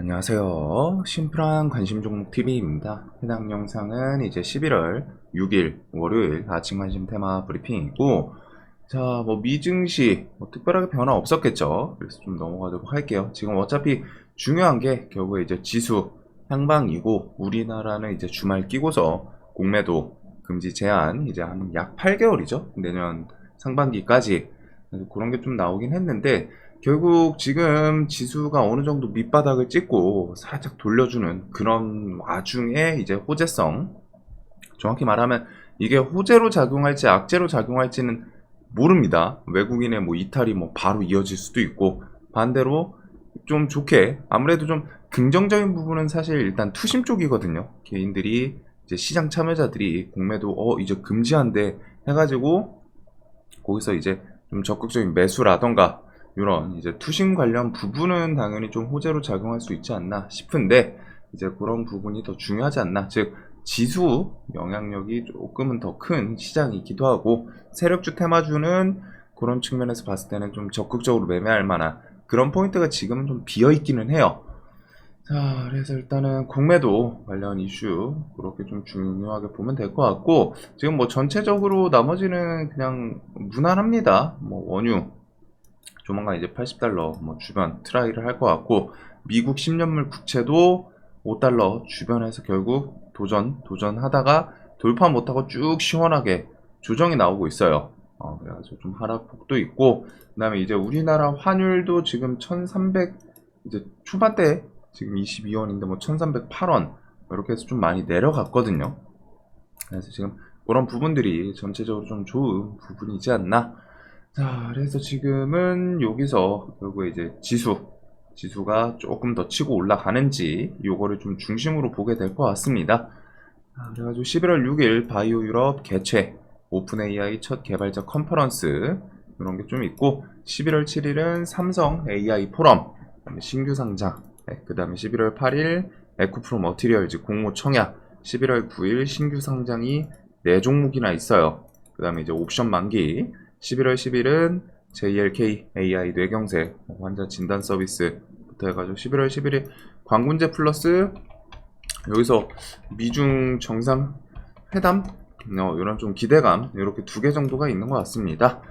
안녕하세요. 심플한 관심 종목 TV입니다. 해당 영상은 이제 11월 6일 월요일 아침 관심 테마 브리핑이고, 자, 뭐 미증시 뭐 특별하게 변화 없었겠죠. 그래서 좀 넘어가도록 할게요. 지금 어차피 중요한 게 결국에 이제 지수 향방이고, 우리나라는 이제 주말 끼고서 공매도 금지 제한 이제 한 약 8개월이죠. 내년 상반기까지. 그런 게 좀 나오긴 했는데, 결국 지금 지수가 어느 정도 밑바닥을 찍고 살짝 돌려주는 그런 와중에 이제 호재성 정확히 말하면 이게 호재로 작용할지 악재로 작용할지는 모릅니다. 외국인의 뭐 이탈이 뭐 바로 이어질 수도 있고 반대로 좀 좋게 아무래도 좀 긍정적인 부분은 사실 일단 투심 쪽이거든요. 개인들이 이제 시장 참여자들이 공매도 어 이제 금지한대 해가지고 거기서 이제 좀 적극적인 매수라던가 이런 이제 투심 관련 부분은 당연히 좀 호재로 작용할 수 있지 않나 싶은데 이제 그런 부분이 더 중요하지 않나 즉 지수 영향력이 조금은 더 큰 시장이기도 하고 세력주 테마주는 그런 측면에서 봤을 때는 좀 적극적으로 매매할 만한 그런 포인트가 지금은 좀 비어 있기는 해요. 자, 그래서 일단은 공매도 관련 이슈 그렇게 좀 중요하게 보면 될 것 같고 지금 뭐 전체적으로 나머지는 그냥 무난합니다. 뭐 원유 조만간 이제 80달러 뭐 주변 트라이를 할 것 같고 미국 10년물 국채도 5달러 주변에서 결국 도전 도전하다가 돌파 못하고 쭉 시원하게 조정이 나오고 있어요. 어, 그래가지고 좀 하락폭도 있고 그다음에 이제 우리나라 환율도 지금 1,300 이제 초반대 지금 22원인데 뭐 1,308원 이렇게 해서 좀 많이 내려갔거든요. 그래서 지금 그런 부분들이 전체적으로 좀 좋은 부분이지 않나. 자, 그래서 지금은 여기서 결국에 이제 지수, 지수가 조금 더 치고 올라가는지 요거를 좀 중심으로 보게 될 것 같습니다. 아, 그래가지고 11월 6일 바이오 유럽 개최 오픈 AI 첫 개발자 컨퍼런스 이런 게 좀 있고 11월 7일은 삼성 AI 포럼 신규 상장 그 다음에 11월 8일 에코프로 머티리얼즈 공모 청약 11월 9일 신규 상장이 4종목이나 있어요 그 다음에 이제 옵션 만기 11월 10일은 JLK AI 뇌경색 환자 진단 서비스부터 해가지고 11월 11일 광군제 플러스 여기서 미중 정상 회담 어, 이런 좀 기대감 이렇게 두 개 정도가 있는 것 같습니다.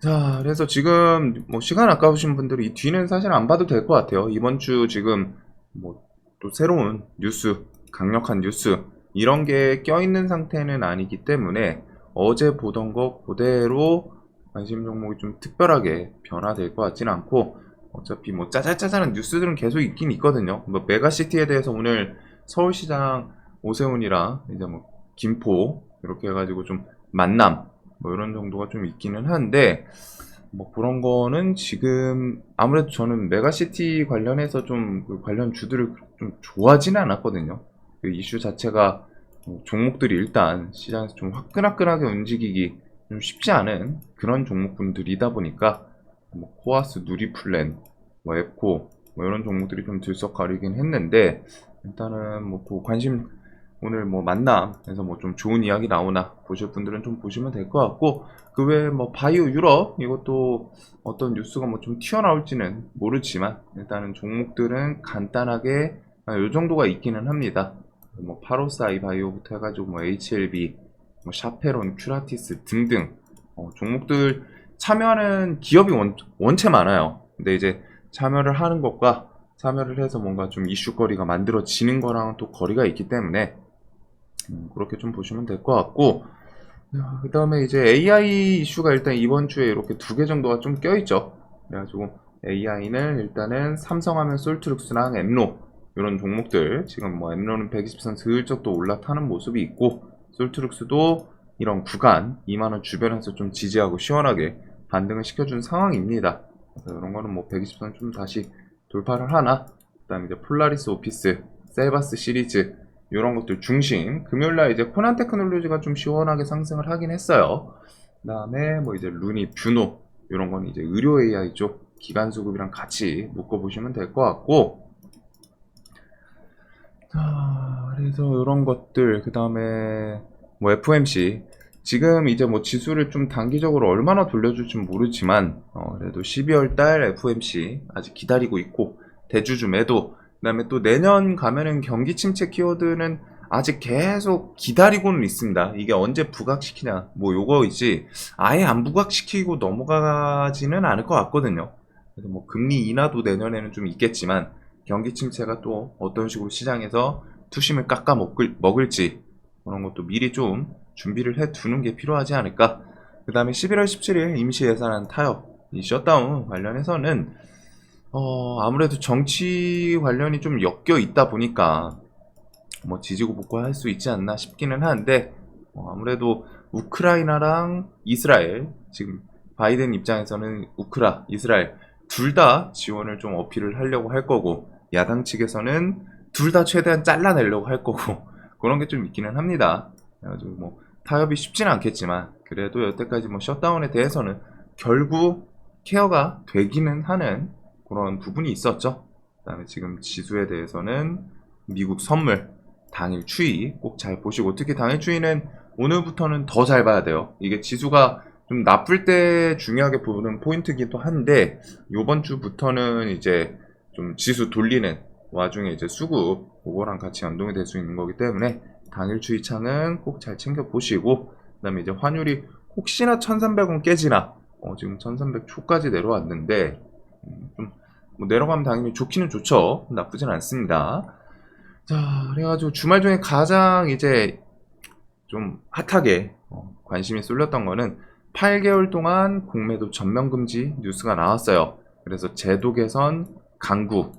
자, 그래서 지금 뭐 시간 아까우신 분들이 이 뒤는 사실 안 봐도 될 것 같아요. 이번 주 지금 뭐 또 새로운 뉴스, 강력한 뉴스 이런 게 껴있는 상태는 아니기 때문에 어제 보던 거 그대로 관심 종목이 좀 특별하게 변화될 것 같지는 않고 어차피 뭐 짜잘짜잘한 뉴스들은 계속 있긴 있거든요. 뭐 메가시티에 대해서 오늘 서울시장 오세훈이랑 이제 뭐 김포 이렇게 해가지고 좀 만남 뭐 이런 정도가 좀 있기는 한데 뭐 그런 거는 지금 아무래도 저는 메가시티 관련해서 좀 그 관련 주들을 좀 좋아하지는 않았거든요. 그 이슈 자체가 뭐 종목들이 일단 시장에서 좀 화끈화끈하게 움직이기 좀 쉽지 않은 그런 종목군들이다 보니까 뭐 코아스, 누리플랜, 뭐 앱코 뭐 이런 종목들이 좀 들썩거리긴 했는데 일단은 뭐 그 관심 오늘 뭐 만남에서 뭐 좀 좋은 이야기 나오나 보실 분들은 좀 보시면 될 것 같고 그 외에 뭐 바이오 유럽 이것도 어떤 뉴스가 뭐 좀 튀어나올지는 모르지만 일단은 종목들은 간단하게 이 정도가 있기는 합니다. 뭐 파로사이 바이오부터 해가지고 뭐 HLB, 뭐 샤페론, 큐라티스 등등 어, 종목들 참여하는 기업이 원, 원체 많아요. 근데 이제 참여를 하는 것과 참여를 해서 뭔가 좀 이슈거리가 만들어지는 거랑 또 거리가 있기 때문에 음, 그렇게 좀 보시면 될 것 같고 그 다음에 이제 AI 이슈가 일단 이번 주에 이렇게 두 개 정도가 좀 껴있죠. 그래가지고 AI는 일단은 삼성하면 솔트룩스랑 엠로 이런 종목들 지금 뭐 엠로는 120선 슬쩍 또 올라타는 모습이 있고 솔트룩스도 이런 구간 2만원 주변에서 좀 지지하고 시원하게 반등을 시켜준 상황입니다. 그래서 이런 거는 뭐 120선 좀 다시 돌파를 하나 그 다음에 이제 폴라리스 오피스 셀바스 시리즈 이런 것들 중심 금요일날 이제 코난 테크놀로지가 좀 시원하게 상승을 하긴 했어요 그 다음에 뭐 이제 루니 뷰노 이런 건 이제 의료 AI 쪽 기간 수급이랑 같이 묶어 보시면 될 것 같고 자 그래서 이런 것들 그 다음에 뭐 FOMC 지금 이제 뭐 지수를 좀 단기적으로 얼마나 돌려줄지 모르지만 어, 그래도 12월 달 FOMC 아직 기다리고 있고 대주주 매도 그 다음에 또 내년 가면은 경기 침체 키워드는 아직 계속 기다리고는 있습니다. 이게 언제 부각시키냐, 뭐 요거이지 아예 안 부각시키고 넘어가지는 않을 것 같거든요. 그래서 뭐 금리 인하도 내년에는 좀 있겠지만 경기 침체가 또 어떤 식으로 시장에서 투심을 깎아 먹을, 먹을 지 그런 것도 미리 좀 준비를 해 두는 게 필요하지 않을까. 그 다음에 11월 17일 임시 예산안 타협, 이 셧다운 관련해서는 어, 아무래도 정치 관련이 좀 엮여 있다 보니까 뭐 지지고 볶고할 수 있지 않나 싶기는 한데 어, 아무래도 우크라이나랑 이스라엘 지금 바이든 입장에서는 우크라, 이스라엘 둘 다 지원을 좀 어필을 하려고 할 거고 야당 측에서는 둘 다 최대한 잘라내려고 할 거고 그런 게 좀 있기는 합니다. 그래가지고 뭐 타협이 쉽지는 않겠지만 그래도 여태까지 뭐 셧다운에 대해서는 결국 케어가 되기는 하는 그런 부분이 있었죠. 그다음에 지금 지수에 대해서는 미국 선물 당일 추이 꼭 잘 보시고 특히 당일 추이는 오늘부터는 더 잘 봐야 돼요. 이게 지수가 좀 나쁠 때 중요하게 보는 포인트기도 한데 요번 주부터는 이제 좀 지수 돌리는 와중에 이제 수급 그거랑 같이 연동이 될 수 있는 거기 때문에 당일 추이 창은 꼭 잘 챙겨 보시고 그다음에 이제 환율이 혹시나 1,300원 깨지나 어, 지금 1,300 초까지 내려왔는데 음, 좀뭐 내려가면 당연히 좋기는 좋죠. 나쁘진 않습니다. 자, 그래가지고 주말 중에 가장 이제 좀 핫하게 어, 관심이 쏠렸던 거는 8개월 동안 공매도 전면 금지 뉴스가 나왔어요. 그래서 제도 개선 강구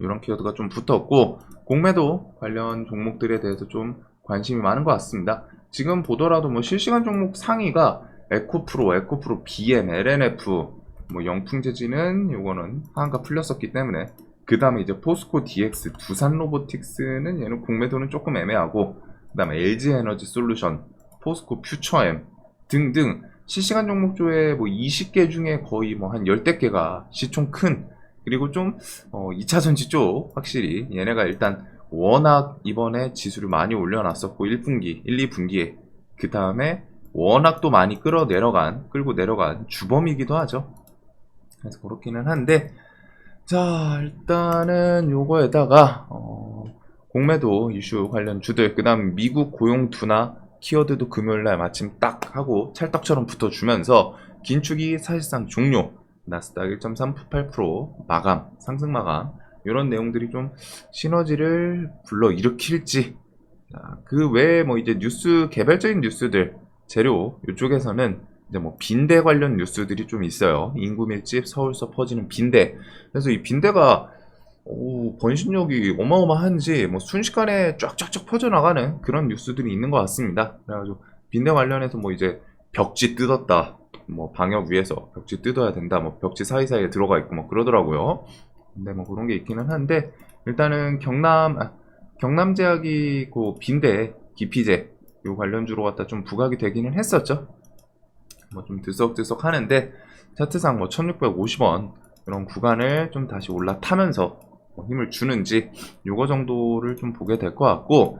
이런 키워드가 좀 붙었고 공매도 관련 종목들에 대해서 좀 관심이 많은 것 같습니다. 지금 보더라도 뭐 실시간 종목 상위가 에코프로, 에코프로 BM, LNF, 뭐 영풍재지는 요거는 하한가 풀렸었기 때문에 그 다음에 이제 포스코 DX, 두산 로보틱스는 얘는 공매도는 조금 애매하고 그 다음에 LG 에너지 솔루션, 포스코 퓨처엠 등등 실시간 종목조에 뭐 20개 중에 거의 뭐 한 10대 개가 시총 큰 그리고 좀 어, 2차전지 쪽 확실히 얘네가 일단 워낙 이번에 지수를 많이 올려놨었고 1분기, 1, 2분기에 그 다음에 워낙 또 많이 끌어 내려간 끌고 내려간 주범이기도 하죠. 그래서 그렇기는 한데 자 일단은 요거에다가 어, 공매도 이슈 관련 주들 그 다음 미국 고용 둔화 키워드도 금요일날 마침 딱 하고 찰떡처럼 붙어주면서 긴축이 사실상 종료 나스닥 1.38% 마감 상승 마감 이런 내용들이 좀 시너지를 불러 일으킬지 그 외에 뭐 이제 뉴스 개별적인 뉴스들 재료 이쪽에서는 이제 뭐 빈대 관련 뉴스들이 좀 있어요. 인구 밀집 서울서 퍼지는 빈대. 그래서 이 빈대가 오, 번신력이 어마어마한지 뭐 순식간에 쫙쫙쫙 퍼져나가는 그런 뉴스들이 있는 것 같습니다. 그래가지고 빈대 관련해서 뭐 이제 벽지 뜯었다. 뭐 방역 위해서 벽지 뜯어야 된다. 뭐 벽지 사이사이에 들어가 있고 뭐 그러더라고요. 근데 뭐 그런 게 있기는 한데 일단은 경남 아, 경남제약이 그 빈대 기피제 요 관련주로 갖다 좀 부각이 되기는 했었죠. 뭐 좀 들썩들썩 하는데 차트상 뭐 1650원 이런 구간을 좀 다시 올라타면서 뭐 힘을 주는지 요거 정도를 좀 보게 될 것 같고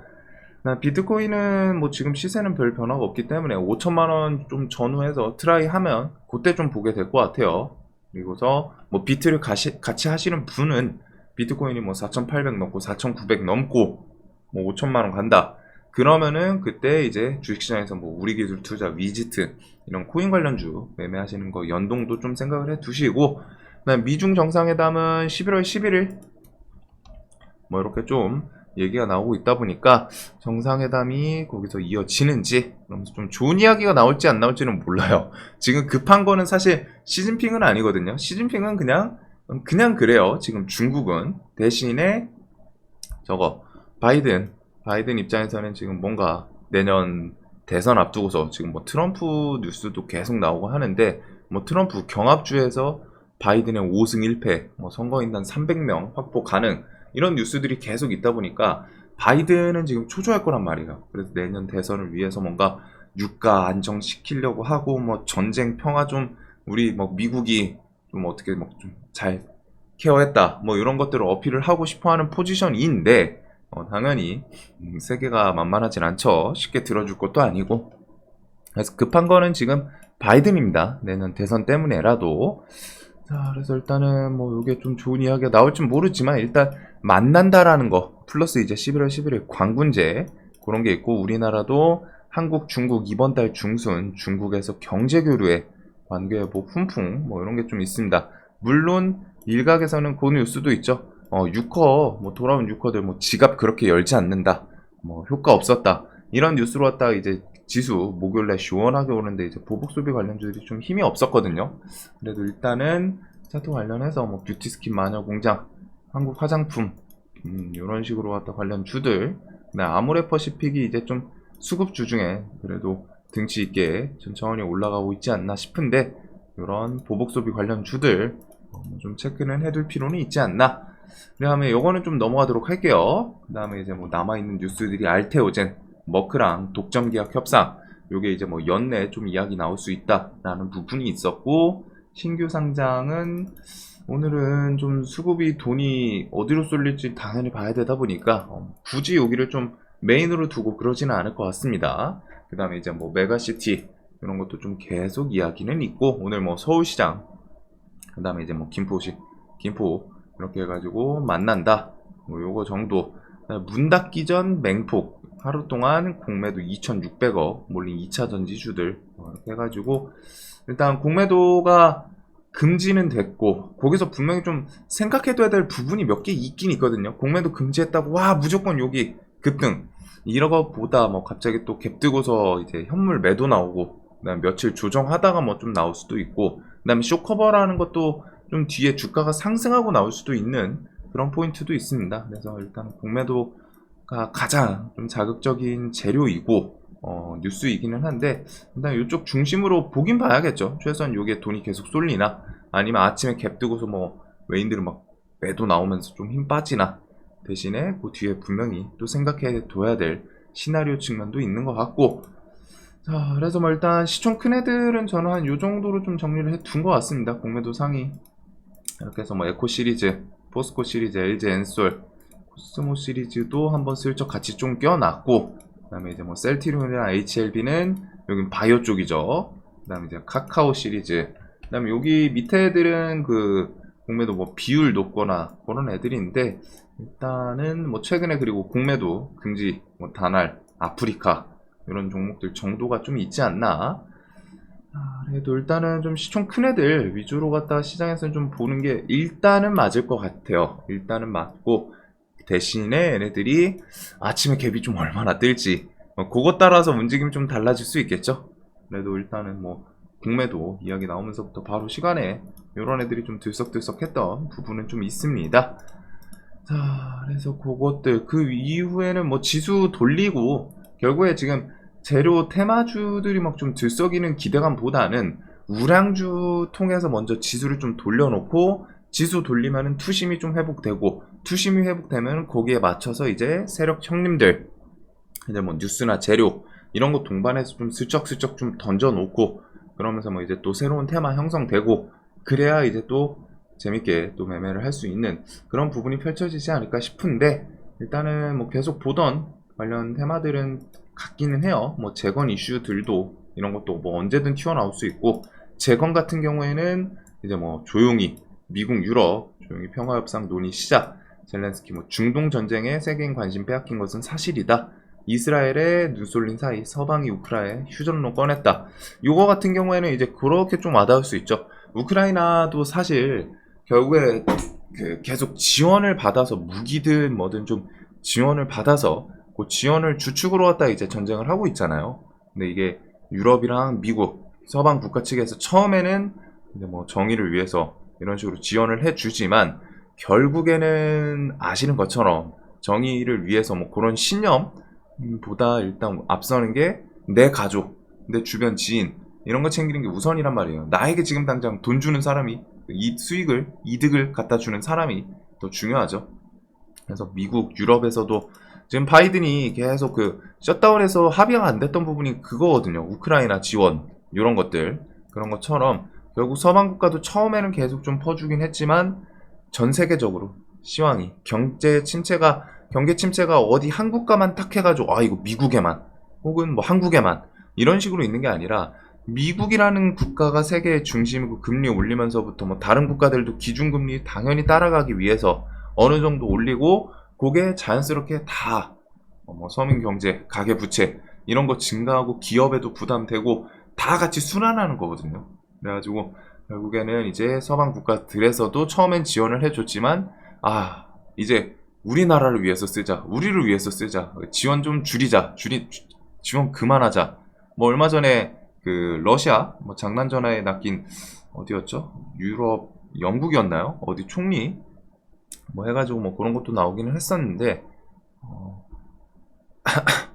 나 비트코인은 뭐 지금 시세는 별 변화가 없기 때문에 5천만 원 좀 전후해서 트라이 하면 그때 좀 보게 될 것 같아요. 그리고서 뭐 비트를 가시, 같이 하시는 분은 비트코인이 뭐 4,800 넘고 4,900 넘고 뭐 5천만 원 간다. 그러면은 그때 이제 주식시장에서 뭐 우리 기술 투자, 위지트 이런 코인 관련주 매매하시는 거 연동도 좀 생각을 해 두시고 그다음 미중 정상회담은 11월 11일 뭐 이렇게 좀 얘기가 나오고 있다 보니까 정상회담이 거기서 이어지는지 그러면서 좀 좋은 이야기가 나올지 안 나올지는 몰라요. 지금 급한 거는 사실 시진핑은 아니거든요. 시진핑은 그냥 그냥 그래요. 지금 중국은 대신에 저거 바이든 바이든 입장에서는 지금 뭔가 내년 대선 앞두고서 지금 뭐 트럼프 뉴스도 계속 나오고 하는데 뭐 트럼프 경합주에서 바이든의 5승 1패, 뭐 선거인단 300명 확보 가능 이런 뉴스들이 계속 있다 보니까 바이든은 지금 초조할 거란 말이에요. 그래서 내년 대선을 위해서 뭔가 유가 안정시키려고 하고 뭐 전쟁 평화 좀 우리 뭐 미국이 좀 어떻게 뭐좀잘 케어했다 뭐 이런 것들을 어필을 하고 싶어하는 포지션인데 어, 당연히 음, 세계가 만만하진 않죠. 쉽게 들어줄 것도 아니고 그래서 급한 거는 지금 바이든입니다. 내년 대선 때문에라도 자 그래서 일단은 뭐 이게 좀 좋은 이야기가 나올지 모르지만 일단 만난다라는 거 플러스 이제 11월 11일 광군제 그런 게 있고 우리나라도 한국, 중국 이번 달 중순 중국에서 경제 교류에 관계회복 훈풍 뭐 이런 게 좀 있습니다. 물론 일각에서는 그 뉴스도 있죠. 어, 유커 뭐 돌아온 유커들 뭐 지갑 그렇게 열지 않는다. 뭐 효과 없었다. 이런 뉴스로 왔다가 이제 지수 목요일날 시원하게 오는데 이제 보복 소비 관련주들이 좀 힘이 없었거든요. 그래도 일단은 차트 관련해서 뭐 뷰티 스킨 마녀 공장, 한국 화장품 음, 이런 식으로 왔다 관련 주들. 네, 아모레퍼시픽이 이제 좀 수급주 중에 그래도 등치 있게 천천히 올라가고 있지 않나 싶은데 이런 보복 소비 관련 주들 어, 좀 체크는 해둘 필요는 있지 않나. 그 다음에 요거는 좀 넘어가도록 할게요. 그 다음에 이제 뭐 남아있는 뉴스들이 알테오젠, 머크랑 독점 계약 협상, 요게 이제 뭐 연내 좀 이야기 나올 수 있다라는 부분이 있었고, 신규 상장은 오늘은 좀 수급이 돈이 어디로 쏠릴지 당연히 봐야 되다 보니까 어, 굳이 여기를 좀 메인으로 두고 그러지는 않을 것 같습니다. 그 다음에 이제 뭐 메가시티 이런 것도 좀 계속 이야기는 있고 오늘 뭐 서울시장 그 다음에 이제 뭐 김포시 김포 이렇게 해가지고 만난다. 뭐 요거 정도. 문 닫기 전 맹폭. 하루 동안 공매도 2,600억 몰린 2차 전지주들. 어, 이렇게 해가지고 일단 공매도가 금지는 됐고 거기서 분명히 좀 생각해둬야 될 부분이 몇 개 있긴 있거든요 공매도 금지했다고 와 무조건 여기 급등 이런 것보다 뭐 갑자기 또 갭 뜨고서 이제 현물 매도 나오고 그다음 며칠 조정하다가 뭐 좀 나올 수도 있고 그다음에 쇼커버라는 것도 좀 뒤에 주가가 상승하고 나올 수도 있는 그런 포인트도 있습니다. 그래서 일단 공매도 가 가장 좀 자극적인 재료이고 어, 뉴스이기는 한데 일단 이쪽 중심으로 보긴 봐야겠죠. 최소한 요게 돈이 계속 쏠리나 아니면 아침에 갭 뜨고서 뭐 외인들은 막 매도 나오면서 좀 힘 빠지나 대신에 그 뒤에 분명히 또 생각해 둬야 될 시나리오 측면도 있는 것 같고. 자 그래서 뭐 일단 시총 큰 애들은 저는 한 요 정도로 좀 정리를 해 둔 것 같습니다. 공매도 상위. 이렇게 해서 뭐 에코 시리즈 포스코 시리즈 LG 엔솔 코 스모 시리즈도 한번 슬쩍 같이 좀 껴놨고 그 다음에 이제 뭐 셀티리온이랑 HLB는 여긴 바이오 쪽이죠. 그 다음에 이제 카카오 시리즈. 그 다음에 여기 밑에 애들은 그 공매도 뭐 비율 높거나 그런 애들인데 일단은 뭐 최근에 그리고 공매도 금지 뭐 다날 아프리카 이런 종목들 정도가 좀 있지 않나. 아, 그래도 일단은 좀 시총 큰 애들 위주로 갖다가 시장에서는 좀 보는 게 일단은 맞을 것 같아요. 일단은 맞고 대신에 얘네들이 아침에 갭이 좀 얼마나 뜰지 어, 그것 따라서 움직임이 좀 달라질 수 있겠죠? 그래도 일단은 뭐 공매도 이야기 나오면서부터 바로 시간에 이런 애들이 좀 들썩들썩했던 부분은 좀 있습니다. 자, 그래서 그것들 그 이후에는 뭐 지수 돌리고 결국에 지금 재료 테마주들이 막 좀 들썩이는 기대감보다는 우량주 통해서 먼저 지수를 좀 돌려놓고 지수 돌리면은 투심이 좀 회복되고 투심이 회복되면 거기에 맞춰서 이제 세력 형님들 이제 뭐 뉴스나 재료 이런 거 동반해서 좀 슬쩍슬쩍 좀 던져놓고 그러면서 뭐 이제 또 새로운 테마 형성되고 그래야 이제 또 재밌게 또 매매를 할 수 있는 그런 부분이 펼쳐지지 않을까 싶은데 일단은 뭐 계속 보던 관련 테마들은 같기는 해요. 뭐 재건 이슈들도 이런 것도 뭐 언제든 튀어나올 수 있고 재건 같은 경우에는 이제 뭐 조용히 미국 유럽 조용히 평화협상 논의 시작 젤렌스키 뭐 중동 전쟁에 세계인 관심 빼앗긴 것은 사실이다. 이스라엘에 눈 쏠린 사이 서방이 우크라이나에 휴전론 꺼냈다. 이거 같은 경우에는 이제 그렇게 좀 와닿을 수 있죠. 우크라이나도 사실 결국에 그 계속 지원을 받아서 무기든 뭐든 좀 지원을 받아서 그 지원을 주축으로 갖다 이제 전쟁을 하고 있잖아요. 근데 이게 유럽이랑 미국 서방 국가 측에서 처음에는 이제 뭐 정의를 위해서 이런 식으로 지원을 해주지만 결국에는 아시는 것처럼 정의를 위해서 뭐 그런 신념보다 일단 앞서는 게 내 가족, 내 주변 지인 이런 거 챙기는 게 우선이란 말이에요. 나에게 지금 당장 돈 주는 사람이 이 수익을 이득을 갖다 주는 사람이 더 중요하죠. 그래서 미국, 유럽에서도 지금 바이든이 계속 그 셧다운에서 합의가 안 됐던 부분이 그거거든요. 우크라이나 지원 이런 것들 그런 것처럼 결국 서방 국가도 처음에는 계속 좀 퍼주긴 했지만 전 세계적으로 시황이 경제 침체가 경제 침체가 어디 한 국가만 탁 해가지고 아 이거 미국에만 혹은 뭐 한국에만 이런 식으로 있는 게 아니라 미국이라는 국가가 세계의 중심이고 금리 올리면서부터 뭐 다른 국가들도 기준금리 당연히 따라가기 위해서 어느 정도 올리고 그게 자연스럽게 다 어, 뭐 서민 경제, 가계 부채 이런 거 증가하고 기업에도 부담되고 다 같이 순환하는 거거든요. 그래가지고 결국에는 이제 서방 국가들에서도 처음엔 지원을 해줬지만 아 이제 우리나라를 위해서 쓰자, 우리를 위해서 쓰자, 지원 좀 줄이자, 줄이 지원 그만하자. 뭐 얼마 전에 그 러시아 뭐 장난 전화에 낚인 어디였죠? 유럽 영국이었나요? 어디 총리 뭐 해가지고 뭐 그런 것도 나오기는 했었는데 어,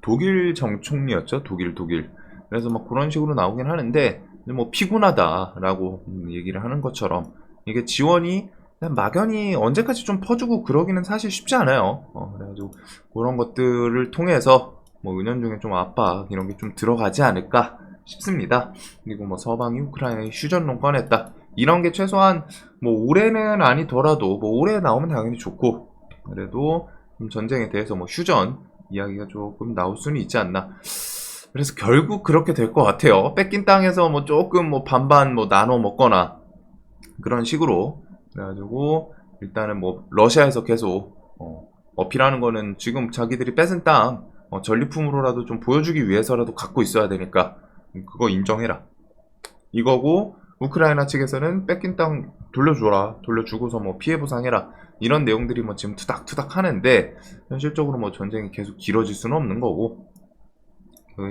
독일 정총리였죠. 독일 독일. 그래서 뭐 그런 식으로 나오긴 하는데 뭐 피곤하다라고 음, 얘기를 하는 것처럼 이게 지원이 막연히 언제까지 좀 퍼주고 그러기는 사실 쉽지 않아요. 어, 그래가지고 그런 것들을 통해서 뭐 은연중에 좀 압박 이런 게 좀 들어가지 않을까 싶습니다. 그리고 뭐 서방이 우크라이나에 휴전론 꺼냈다. 이런 게 최소한 뭐 올해는 아니더라도 뭐 올해 나오면 당연히 좋고 그래도 좀 전쟁에 대해서 뭐 휴전 이야기가 조금 나올 수는 있지 않나. 그래서 결국 그렇게 될 것 같아요. 뺏긴 땅에서 뭐 조금 뭐 반반 뭐 나눠 먹거나 그런 식으로 그래가지고 일단은 뭐 러시아에서 계속 어, 어필하는 거는 지금 자기들이 뺏은 땅 어, 전리품으로라도 좀 보여주기 위해서라도 갖고 있어야 되니까 음, 그거 인정해라. 이거고 우크라이나 측에서는 뺏긴 땅 돌려줘라, 돌려주고서 뭐 피해 보상해라 이런 내용들이 뭐 지금 투닥투닥 하는데 현실적으로 뭐 전쟁이 계속 길어질 수는 없는 거고 그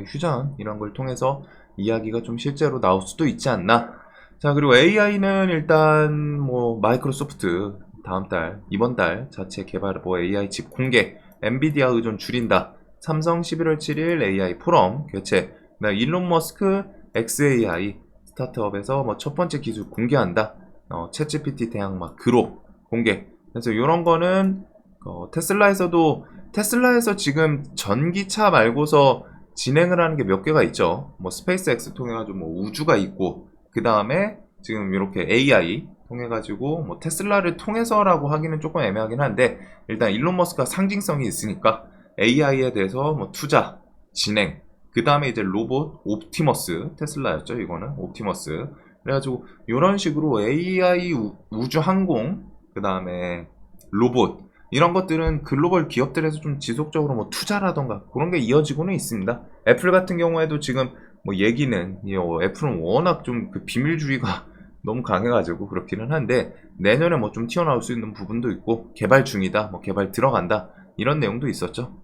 휴전 이런 걸 통해서 이야기가 좀 실제로 나올 수도 있지 않나. 자 그리고 AI는 일단 뭐 마이크로소프트 다음 달 이번 달 자체 개발 뭐 AI 칩 공개, 엔비디아 의존 줄인다. 삼성 11월 7일 AI 포럼 개최. 네, 일론 머스크 XAI 스타트업에서 뭐 첫 번째 기술 공개한다. 어, 챗GPT 대항 막 그로 공개. 그래서 이런 거는 어, 테슬라에서도 테슬라에서 지금 전기차 말고서 진행을 하는 게 몇 개가 있죠. 뭐 스페이스X 통해 가지고 뭐 우주가 있고 그 다음에 지금 이렇게 AI 통해 가지고 뭐 테슬라를 통해서라고 하기는 조금 애매하긴 한데 일단 일론 머스크가 상징성이 있으니까 AI에 대해서 뭐 투자 진행 그 다음에 이제 로봇 옵티머스 테슬라였죠 이거는 옵티머스 그래가지고 이런 식으로 AI 우- 우주 항공 그 다음에 로봇 이런 것들은 글로벌 기업들에서 좀 지속적으로 뭐 투자라던가 그런 게 이어지고는 있습니다. 애플 같은 경우에도 지금 뭐 얘기는 이 어, 애플은 워낙 좀 그 비밀주의가 너무 강해가지고 그렇기는 한데 내년에 뭐 좀 튀어나올 수 있는 부분도 있고 개발 중이다, 뭐 개발 들어간다 이런 내용도 있었죠.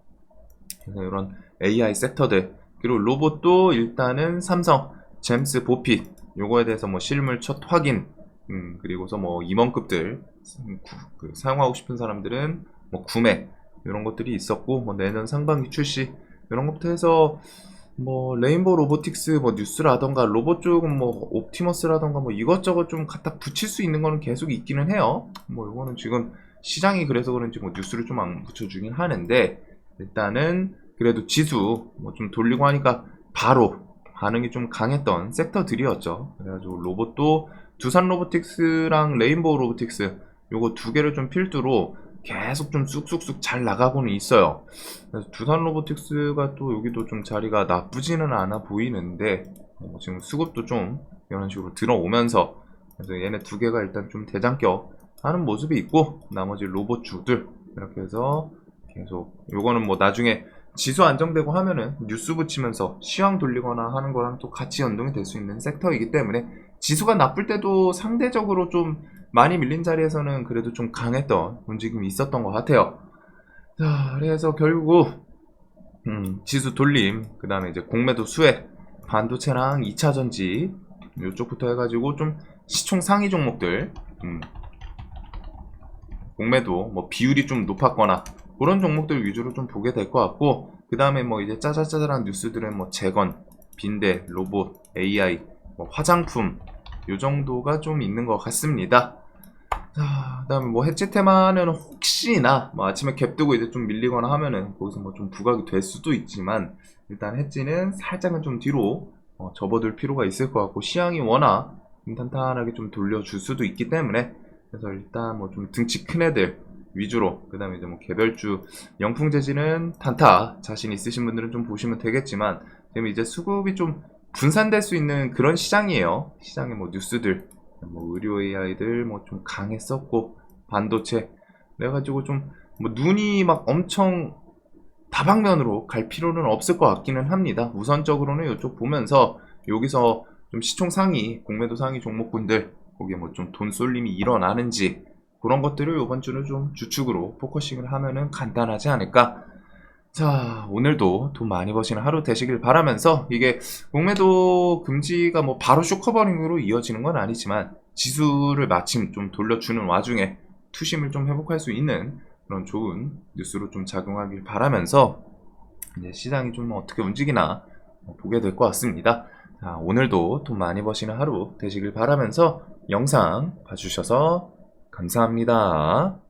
그래서 이런 AI 섹터들 그리고 로봇도 일단은 삼성, 잼스, 보핏 요거에 대해서 뭐 실물 첫 확인 음, 그리고서 뭐 임원급들 그 사용하고 싶은 사람들은 뭐 구매 이런 것들이 있었고 뭐 내년 상반기 출시 이런 것부터 해서 뭐 레인보우 로보틱스 뭐 뉴스라던가 로봇 쪽은 뭐 옵티머스라던가 뭐 이것저것 좀 갖다 붙일 수 있는 거는 계속 있기는 해요. 뭐 이거는 지금 시장이 그래서 그런지 뭐 뉴스를 좀 안 붙여주긴 하는데 일단은 그래도 지수 뭐 좀 돌리고 하니까 바로 반응이 좀 강했던 섹터들이었죠. 그래가지고 로봇도 두산 로보틱스랑 레인보우 로보틱스 요거 두 개를 좀 필두로 계속 좀 쑥쑥쑥 잘 나가고는 있어요. 그래서 두산 로보틱스가 또 여기도 좀 자리가 나쁘지는 않아 보이는데 어, 지금 수급도 좀 이런 식으로 들어오면서 그래서 얘네 두 개가 일단 좀 대장격 하는 모습이 있고 나머지 로봇 주들 이렇게 해서 계속 요거는 뭐 나중에 지수 안정되고 하면은 뉴스 붙이면서 시황 돌리거나 하는 거랑 또 같이 연동이 될 수 있는 섹터이기 때문에 지수가 나쁠 때도 상대적으로 좀 많이 밀린 자리에서는 그래도 좀 강했던 움직임이 있었던 것 같아요. 자, 그래서 결국 음, 지수 돌림, 그 다음에 이제 공매도 수혜, 반도체랑 2차 전지 이쪽부터 해가지고 좀 시총 상위 종목들, 음, 공매도 뭐 비율이 좀 높았거나 그런 종목들 위주로 좀 보게 될 것 같고 그 다음에 뭐 이제 짜잘짜잘한 뉴스들은 뭐 재건, 빈대, 로봇, AI, 뭐 화장품 요 정도가 좀 있는 것 같습니다. 자, 그다음에 뭐 해치 테마는 혹시나 뭐 아침에 갭 뜨고 이제 좀 밀리거나 하면은 거기서 뭐 좀 부각이 될 수도 있지만 일단 해치는 살짝은 좀 뒤로 어, 접어둘 필요가 있을 것 같고 시향이 워낙 좀 탄탄하게 좀 돌려줄 수도 있기 때문에 그래서 일단 뭐 좀 등치 큰 애들 위주로 그 다음에 이제 뭐 개별주 영풍 재질은 단타 자신 있으신 분들은 좀 보시면 되겠지만 지금 이제 수급이 좀 분산될 수 있는 그런 시장이에요. 시장의 뭐 뉴스들 뭐 의료 AI들 뭐 좀 강했었고 반도체 그래가지고 좀 뭐 눈이 막 엄청 다방면으로 갈 필요는 없을 것 같기는 합니다. 우선적으로는 이쪽 보면서 여기서 좀 시총 상위, 공매도 상위 종목군들 거기에 뭐 좀 돈 쏠림이 일어나는지 그런 것들을 이번 주는 좀 주축으로 포커싱을 하면은 간단하지 않을까. 자, 오늘도 돈 많이 버시는 하루 되시길 바라면서 이게 공매도 금지가 뭐 바로 쇼커버링으로 이어지는 건 아니지만 지수를 마침 좀 돌려주는 와중에 투심을 좀 회복할 수 있는 그런 좋은 뉴스로 좀 작용하길 바라면서 이제 시장이 좀 어떻게 움직이나 보게 될 것 같습니다. 자, 오늘도 돈 많이 버시는 하루 되시길 바라면서 영상 봐주셔서 감사합니다.